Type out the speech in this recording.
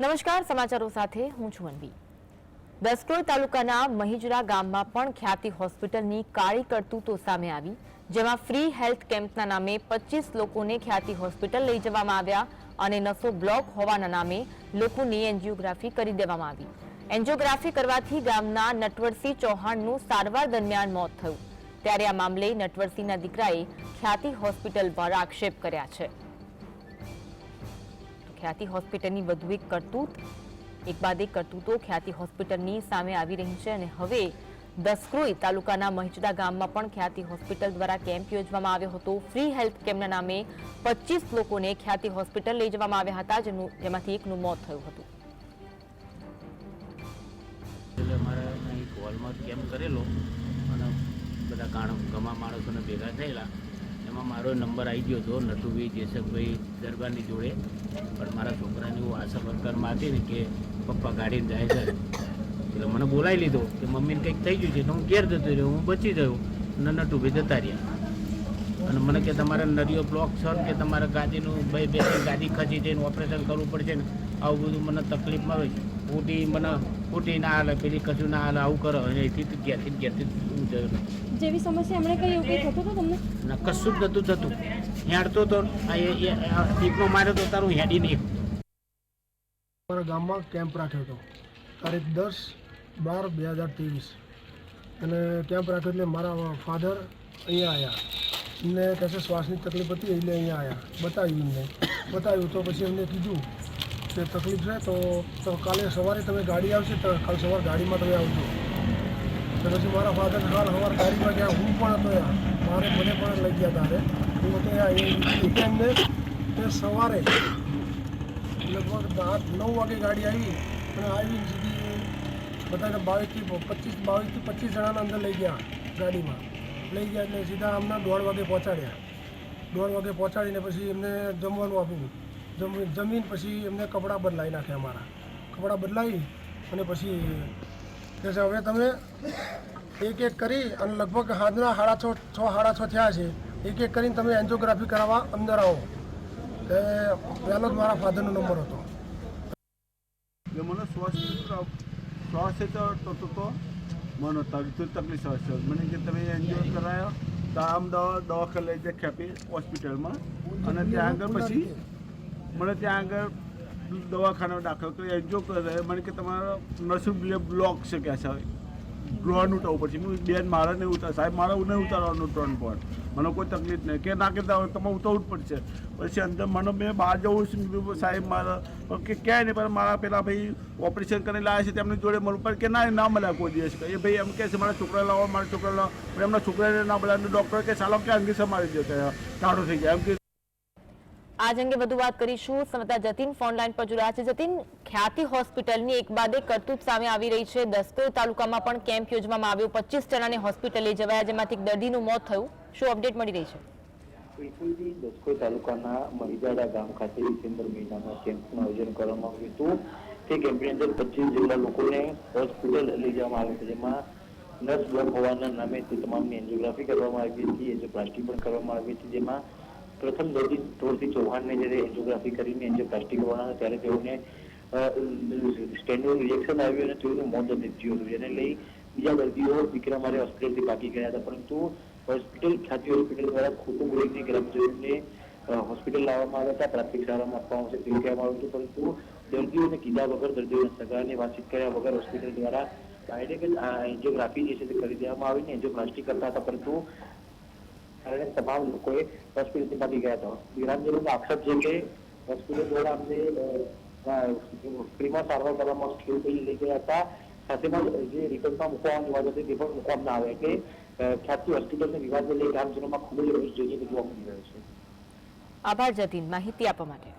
નમસ્કાર, સમાચારો સાથે હું છું અનવી. દસક્રોઈ તાલુકાના મહિજરા ગામમાં પણ ખ્યાતિ હોસ્પિટલની કાળી કરતૂતો સામે આવી, જેમાં ફ્રી હેલ્થ કેમ્પના નામે પચીસ લોકોને ખ્યાતિ હોસ્પિટલ લઈ જવામાં આવ્યા અને નસો બ્લોક હોવાના નામે લોકોની એન્જિયોગ્રાફી કરી દેવામાં આવી. એન્જિયોગ્રાફી કરવાથી ગામના નટવરસિંહ ચૌહાણનું સારવાર દરમિયાન મોત થયું. ત્યારે આ મામલે નટવરસિંહના દીકરાએ ખ્યાતિ હોસ્પિટલ પર આક્ષેપ કર્યા છે. ખ્યાતિ હોસ્પિટલની વધુ એક કરતૂત, એક બાદ એક કરતૂતો ખ્યાતિ હોસ્પિટલની સામે આવી રહી છે અને હવે દસક્રોઈ તાલુકાના મહિચડા ગામમાં પણ ખ્યાતિ હોસ્પિટલ દ્વારા કેમ્પ યોજવામાં આવ્યો હતો. ફ્રી હેલ્થ કેમ્પના નામે પચીસ લોકોને ખ્યાતિ હોસ્પિટલ લઈ જવામાં આવ્યા હતા, જેનું જેમાંથી એકનું મોત થયું હતું. કરેલો અને બધા ગાણ ગમા માણસોને ભેગા થયેલા. એમાં મારો નંબર આવી ગયો હતો, નટુભાઈ જેસકભાઈ દરબારની જોડે. પણ મારા છોકરાની હું આશા વર્કરમાં હતી ને કે પપ્પા ગાડીને જાય છે. એટલે મને બોલાવી લીધો કે મમ્મીને કંઈક થઈ ગયું છે તો હું ઘેર જતો રહ્યો, હું બચી ગયો અને નટુભાઈ જતા રહ્યા. અને મને કે તમારે નરિયો બ્લોક છે ને કે તમારે ગાદીનું બે બે ગાદી ખસી જઈને ઓપરેશન કરવું પડશે ને, આવું બધું મને તકલીફમાં હોય ઉટી મને ઉટી ના હાલે, પેલી કશું ના હાલે, આવું કરો. અને એથી ઘેરથી ઘેરથી જેવી સમસ્યા એમણે કઈ એવું કંઈ થતું હતું તમને? ના કશું જ નહોતું થતું. હેડતો તો આ એ- એ- માર્યો તો તારું હેડી નહીં. અમારા ગામમાં કેમ્પ રાખ્યો હતો. તારીખ દસ બાર બે હજાર ત્રેવીસ. અને કેમ્પ રાખ્યો એટલે મારા ફાધર અહીંયા આવ્યા એમને કશે શ્વાસની તકલીફ હતી એટલે અહીંયા આવ્યા બતાવ્યું એમને. બતાવ્યું તો પછી એમને કીધું કે તકલીફ છે તો તો કાલે સવારે તમે ગાડી આવશે તો કાલે સવારે ગાડીમાં તમે આવજો. તો પછી મારા ફાધર હાલ સવારે ગાડીમાં ગયા, હું પણ હતો યા મારે મને પણ લઈ ગયા તારે. હું હતો ત્યાં એ વીકેન્ડને તે સવારે લગભગ આઠ નવ વાગે ગાડી આવી અને આવીને સીધી બધાને બાવીસથી પચીસ બાવીસથી પચીસ જણાના અંદર લઈ ગયા ગાડીમાં. લઈ ગયા એટલે સીધા અમને દોઢ વાગે પહોંચાડ્યા. દોઢ વાગે પહોંચાડીને પછી એમને જમવાનું આપ્યું. જમી, જમીન પછી એમને કપડાં બદલાવી નાખ્યા અમારા. કપડાં બદલાવી અને પછી કે હવે તમે એક એક કરી અને લગભગ હાથના સાડા છ છ, સાડા છ થયા છે. એક એક કરીને તમે એન્જિયોગ્રાફી કરાવવા અંદર આવો. તે પહેલો જ મારા ફાધરનો નંબર હતો. મને શ્વાસ શ્વાસ તો તો મને તકલીફ હશે મને કે તમે એન્જિયો કરાયો તો આમ દવા દવાખાને લઈ જાય ખેપી હોસ્પિટલમાં. અને ત્યાં આગળ પછી મને ત્યાં આગળ દવાખાના દાખલ કરી એન્જો કરે મને કે તમારા નસીબ બ્લોક છે કે સાહેબ ડ્રોન ઉઠાવવું પડશે. હું બેન મારે નહીં ઉતાર, સાહેબ મારે નહીં ઉતારવાનું ડ્રોન પર. મને કોઈ તકલીફ નહીં. કે ના કે તમારે ઉતારવું જ પડશે. પછી અંદર મને મેં બહાર જવું છું સાહેબ મારા કે ક્યાંય નહીં, પણ મારા પેલા ભાઈ ઓપરેશન કરીને લાવ્યા છે, તેમની જોડે મળું પણ કે ના ના મળ્યા કોઈ દિવસ. એ ભાઈ એમ કહે છે, મારા છોકરા લાવો, મારા છોકરા લાવો. એમના છોકરાને ના મળ્યા. ડૉક્ટર કે ચાલો કે અંગે સમારી દો ટાળો થઈ જાય એમ કે આજ અંગે વધુ વાત કરીશું. સમતા જતીન ફોન લાઈન પર જોડાયા છે. જતીન, ખ્યાતિ હોસ્પિટલની એક બાદ એક કરતૂત સામે આવી રહી છે. દસકોઈ તાલુકામાં પણ કેમ્પ યોજવામાં આવ્યો. પચીસ જણાને હોસ્પિટલ લઈ જવાયા, જેમાંથી એક દર્દીનું મોત થયું. શું અપડેટ મળી રહી છે? વિપુલજી તાલુકાના મહિજાડા ગામ ખાતે ડિસેમ્બર મહિનામાં કેમ્પનું આયોજન કરવામાં આવ્યું હતું. તે કેમ્પની અંદર પચીસ જેટલા લોકોને હોસ્પિટલ લઈ જવામાં આવ્યા જેમાં નર્સ બ્લોક હોવાના નામે તે તમામની એન્જિયોગ્રાફી કરવામાં આવી હતી. એન્જિયોપ્લાસ્ટી પણ કરવામાં આવી હતી. જેમાં પ્રથમ દર્દી ધોરતી ચૌહાણને જ્યારે એન્જિયોગ્રાફી કરીને એન્જિયોપ્લાસ્ટી કરવાના ત્યારે તેઓને સ્ટેન્ડનું રિએક્શન આવ્યું અને તેઓનું મોત નિપજ્યું હતું. જેને લઈ બીજા દર્દીઓ વિક્રમારે હોસ્પિટલથી ભાગી ગયા હતા. પરંતુ હોસ્પિટલ ખ્યાતિ હોસ્પિટલ દ્વારા ખોટું બોલીને ગ્રામજનોને હોસ્પિટલ લાવવામાં આવ્યા હતા. પ્રાથમિક સારવાર આપવામાં આવશે તેવું કહેવામાં આવ્યું હતું. પરંતુ દર્દીઓને કીધા વગર, દર્દીઓને સગાને વાતચીત કર્યા વગર હોસ્પિટલ દ્વારા ડાયરેક્ટ એન્જિયોગ્રાફી જે છે તે કરી દેવામાં આવીને એન્જિયોપ્લાસ્ટી કરતા હતા. પરંતુ કારણે તમામ લોકોએ હોસ્પિટલથી ભાગી ગયા હતા ગ્રામજનોનો આક્ષેપ છે કે હોસ્પિટલ દ્વારા અમને ફ્રીમાં સારવાર કરવામાં હોસ્પિટલ લઈ ગયા હતા સાથેમાં જ રિપોર્ટમાં મૂકવાની વાત હતી તે પણ મૂકવામાં આવે અ, ખ્યાતિ હોસ્પિટલને વિવાદને લઈ ગ્રામજનોમાં ખૂબ જ રોષ જોઈને જોવા મળી રહ્યો છે આભાર જતીન માહિતી આપવા માટે